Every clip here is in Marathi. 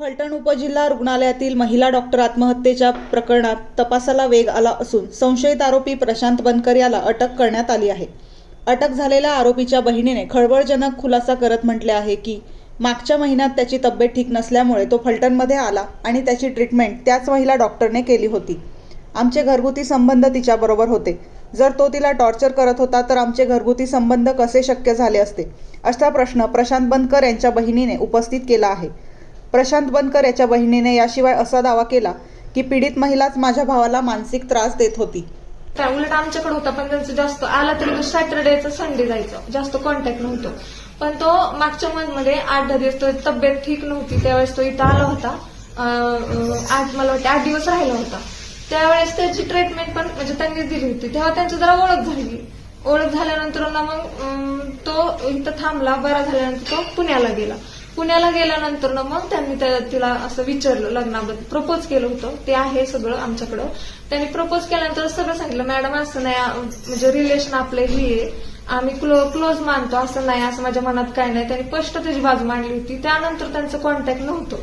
फलटण उपजिल्हा रुग्णालयातील महिला डॉक्टर आत्महत्येच्या प्रकरणात तपासाला वेग आला असून संशयित आरोपी प्रशांत बनकर याला अटक करण्यात आली आहे. अटक झालेल्या आरोपीच्या बहिणीने खळबळजनक खुलासा करत म्हटले आहे की मागच्या महिन्यात त्याची तब्येत ठीक नसल्यामुळे तो फलटणमध्ये आला आणि त्याची ट्रीटमेंट त्याच महिला डॉक्टरने केली होती. आमचे घरगुती संबंध तिच्याबरोबर होते. जर तो तिला टॉर्चर करत होता तर आमचे घरगुती संबंध कसे शक्य झाले असते? असा प्रश्न प्रशांत बनकर यांच्या बहिणीने उपस्थित केला आहे. प्रशांत बनकर याच्या बहिणीने याशिवाय असा दावा केला की पीडित महिलाच माझ्या भावाला मानसिक त्रास देत होती. उलट आमच्याकडे होता पण त्यांचं जास्त आला तरी तो सॅटरडेचं संडे जायचं. जास्त कॉन्टॅक्ट नव्हतो. पण तो मागच्या मंथमध्ये आठ दहा दिवस तो तब्येत ठीक नव्हती त्यावेळेस तो इथं आला होता. आठ मला वाटते आठ दिवस राहिला होता. त्यावेळेस त्याची ट्रीटमेंट पण म्हणजे त्यांनी दिली होती. तेव्हा त्यांची जरा ओळख झाली. ओळख झाल्यानंतर ना मग तो इथं थांबला. बरा झाल्यानंतर तो पुण्याला गेला. पुण्याला गेल्यानंतर ना मग त्यांनी तिला असं विचारलं लग्नाबद्दल प्रपोज केलं होतं. ते आहे सगळं आमच्याकडं. त्यांनी प्रपोज केल्यानंतर सगळं सांगितलं मॅडम असं नाही म्हणजे रिलेशन आपलं ही आहे. आम्ही क्लो क्लोज मानतो असं नाही असं माझ्या मनात काय नाही. त्यांनी स्पष्ट त्याची बाजू मांडली होती. त्यानंतर त्यांचं कॉन्टॅक्ट नव्हतं.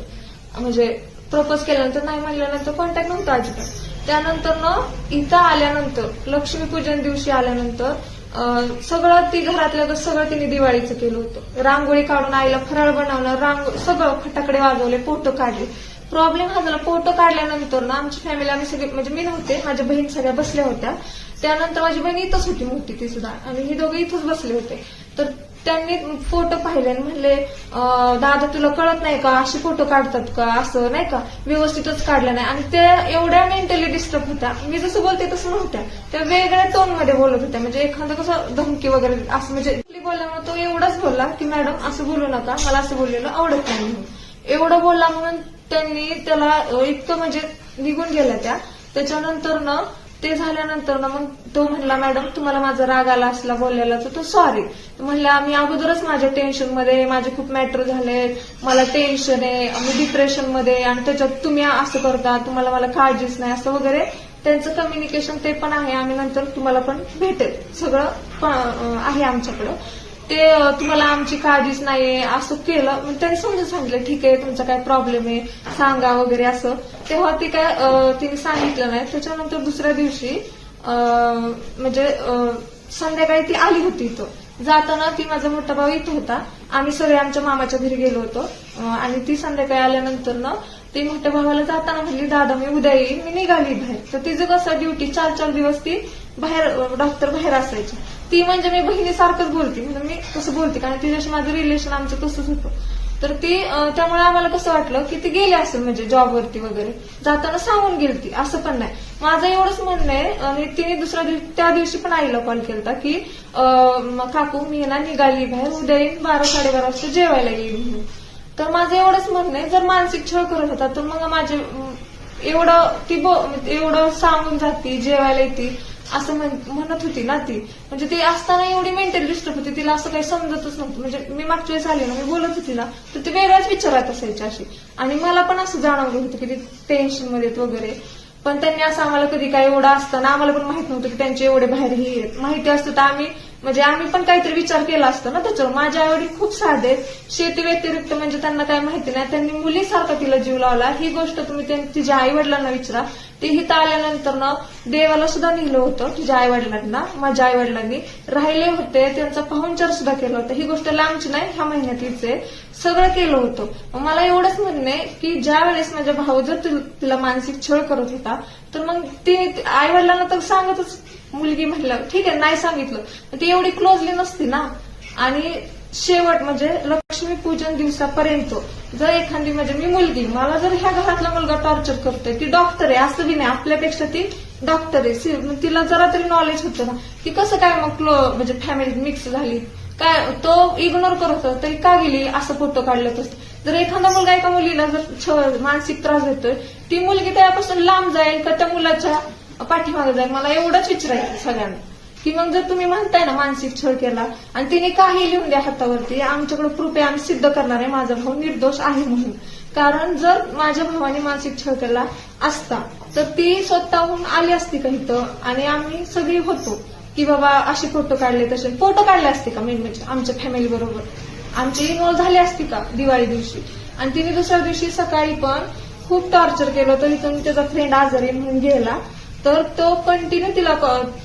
म्हणजे प्रपोज केल्यानंतर नाही म्हणल्यानंतर कॉन्टॅक्ट नव्हतं अजिबात. त्यानंतर ना इथं आल्यानंतर लक्ष्मीपूजन दिवशी आल्यानंतर सगळं ती घरातलं सगळं तिने दिवाळीचं केलं होतं. रांगोळी काढून आईला फराळ बनवलं रांग सगळं फटाकडे वाजवले फोटो काढले. प्रॉब्लेम हा झाला फोटो काढल्यानंतर ना आमची फॅमिली आम्ही सगळे म्हणजे मी नव्हते माझ्या बहीण सगळ्या बसल्या होत्या. त्यानंतर माझी बहीण इथंच होती मोठी ती सुद्धा. आणि हे दोघे इथंच बसले होते. तर त्यांनी फोटो पाहिले आणि म्हणले दादा तुला कळत नाही का? असे फोटो काढतात का? असं नाही का? व्यवस्थितच काढलं नाही. आणि त्या एवढ्या मेंटली डिस्टर्ब होत्या. मी जसं बोलते तसं नव्हत्या. त्या वेगळ्या टोनमध्ये बोलत होत्या. म्हणजे एखादं कसं धमकी वगैरे असं म्हणजे बोलल्यामुळे तो एवढाच बोलला की मॅडम असं बोलू नका. मला असं बोललेलं आवडत नाही म्हणून. एवढं बोलला म्हणून त्यांनी त्याला इतकं म्हणजे निघून गेल्या त्या. त्याच्यानंतर ना ते झाल्यानंतर ना मग तो म्हणला मॅडम तुम्हाला माझा राग आला असला बोललेला तर तो सॉरी म्हणला मी अगोदरच माझ्या टेन्शनमध्ये माझे खूप मॅटर झाले मला टेन्शन आहे मी डिप्रेशनमध्ये आणि त्याच्यात तुम्ही असं करता तुम्हाला मला काळजीच नाही असं वगैरे. त्यांचं कम्युनिकेशन ते पण आहे. आम्ही नंतर तुम्हाला पण भेटेल. सगळं आहे आमच्याकडं. ते तुम्हाला आमची काळजीच नाहीये असं केलं. मग त्यांनी समजून सांगितलं ठीक आहे तुमचा काय प्रॉब्लेम आहे सांगा वगैरे असं. तेव्हा ती काय तिने सांगितलं नाही. त्याच्यानंतर दुसऱ्या दिवशी म्हणजे संध्याकाळी ती आली होती इथं. जाताना ती माझा मोठा भाऊ इथं होता. आम्ही सगळे आमच्या मामाच्या घरी गेलो होतो. आणि ती संध्याकाळी आल्यानंतर ना ती मोठ्या भावाला जाताना म्हणली दादा मी उद्या येईल मी निघाली बाहेर. तर तिचं कसं ड्युटी चार चार दिवस ती बाहेर डॉक्टर बाहेर असायची. ती म्हणजे मी बहिणीसारखंच बोलते. म्हणजे मी कसं बोलते कारण तिच्याशी माझं रिलेशन आमचं तसंच होतं. तर ती त्यामुळे आम्हाला कसं वाटलं की ती गेली असेल म्हणजे जॉबवरती वगैरे. जाताना सांगून गेली ती असं पण नाही. माझं एवढंच म्हणणं आहे आणि तिने दुसऱ्या दिवशी त्या दिवशी पण आईला कॉल केला की काकू मी ना निघाली बाहेर. उद्या येईन बारा साडेबारा वाजता जेवायला येईल तर माझं एवढंच म्हणणं आहे. जर मानसिक छळ करत होता तर मग माझे एवढं ती एवढं सांगून जाती जेवायला येते असं म्हण- म्हणत होती ना ती. म्हणजे ती असताना एवढी मेंटली डिस्टर्ब होती तिला असं काही समजतच नव्हतं. म्हणजे मी मागच्या वेळेस आले ना मी बोलत होती ना तर ती वेगळ्याच विचारात असायची अशी. आणि मला पण असं जाणवलं होतं की ती टेन्शनमध्ये आहेत वगैरे. पण त्यांनी असं आम्हाला कधी काय एवढं असताना आम्हाला पण माहीत नव्हतं की त्यांचे एवढे बाहेर हे आहेत. माहिती असतं तर आम्ही म्हणजे आम्ही पण काहीतरी विचार केला असतो ना त्याच्यावर. माझ्या आईवडील खूप साधे आहेत. शेती व्यतिरिक्त म्हणजे त्यांना काय माहिती नाही. त्यांनी मुलीसारखा तिला जीव लावला. ही गोष्ट तुम्ही त्यां- तिच्या आई वडिलांना विचारा. ते हिथं आल्यानंतर ना देवाला सुद्धा नेलं होतं तिच्या आई वडिलांना माझ्या आई वडिलांनी राहिले होते. त्यांचा पाहुणचार सुद्धा केला होता. ही गोष्ट लांबची नाही. ह्या महिन्यातलीच आहे सगळं केलं होतं. मला एवढंच म्हणणं आहे की ज्या वेळेस माझ्या भाऊ जर तिला मानसिक छळ करत होता तर मग ती आई वडिलांना तर सांगतच मुलगी म्हटलं ठीक आहे नाही सांगितलं. ती एवढी क्लोजली नसती ना. आणि शेवट म्हणजे लक्ष्मी पूजन दिवसापर्यंत जर एखादी म्हणजे मी मुलगी मला जर ह्या घरातला मुलगा टॉर्चर करतोय ती डॉक्टर आहे असं बी नाही. आपल्यापेक्षा ती डॉक्टर आहे. सी- तिला जरा तरी नॉलेज होतं ना. ती कसं काय मग क्लो म्हणजे फॅमिली मिक्स झाली? काय तो इग्नोर करत होता तरी का गेली? असं फोटो काढलं तसं जर एखादा मुलगा एका मुलीला जर छ- मानसिक त्रास देतोय ती मुलगी त्यापासून लांब जाईल का त्या मुलाच्या पाठीमागे जाईल मला एवढंच विचारायचं सगळ्यांना. की मग जर तुम्ही म्हणताय ना मानसिक छळ केला आणि तिने काही लिहून द्या हातावरती आमच्याकडे प्रूफ आहे आम्ही सिद्ध करणार आहे माझा भाऊ निर्दोष आहे म्हणून. कारण जर माझ्या भावाने मानसिक छळ केला असता तर ती स्वतःहून आली असती का इथं? आणि आम्ही सगळी होतो. की बाबा असे फोटो काढले तसे. फोटो काढले असते का मेन म्हणजे आमच्या फॅमिली बरोबर? आमची इन्व्हॉल्व झाली असती का दिवाळी दिवशी? आणि तिने दुसऱ्या दिवशी सकाळी पण खूप टॉर्चर केलं तर इथून त्याचा फ्रेंड आजारी म्हणून गेला. तर तो कंटिन्यू तिला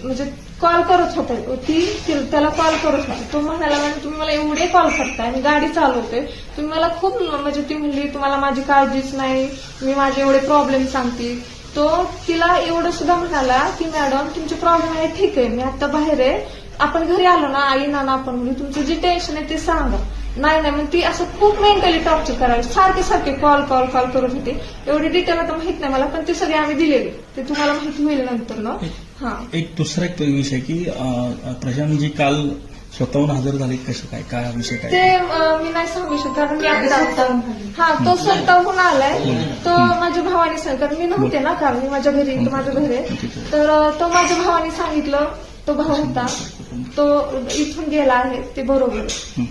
म्हणजे कॉल करत होता. ती ती- त्याला कॉल करत होता. तो म्हणाला "मॅडम, तुम्ही मला एवढे कॉल करताय. मी गाडी चालवते. तुम्ही मला खूप म्हणजे ती म्हणली तुम्हाला माझी काळजीच नाही. मी माझे एवढे प्रॉब्लेम सांगते. तो तिला एवढं सुद्धा म्हणाला की मॅडम तुमचे प्रॉब्लेम आहे ठीक आहे. मी आता बाहेर आहे. आपण घरी आलो ना आई ना आपण. म्हणजे तुमचं जे टेन्शन आहे ते सांगा. नाही नाही मग ती असं खूप मेंटली टॉर्चर करायची. सारखे सारखे कॉल कॉल कॉल करत होती. एवढी डिटेल आता माहीत नाही मला पण ते सगळे आम्ही दिलेले. ते तुम्हाला माहिती होईल नंतर ना हा. एक दुसरा एक विषय की अं, प्रशांतजी काल स्वतःहून हजर झाले कसे काय? काय विषय ते काय अं, मी नाही सांगू शकत कारण मी आता हा तो स्वतःहून आलाय. तो माझ्या भावाने सांगितलं कारण मी नव्हते ना काल मी माझ्या घरी इथं माझं घर. आहे. तर तो माझ्या भावाने सांगितलं तो भाऊ होता. तो इथून गेला आहे ते बरोबर. आहे.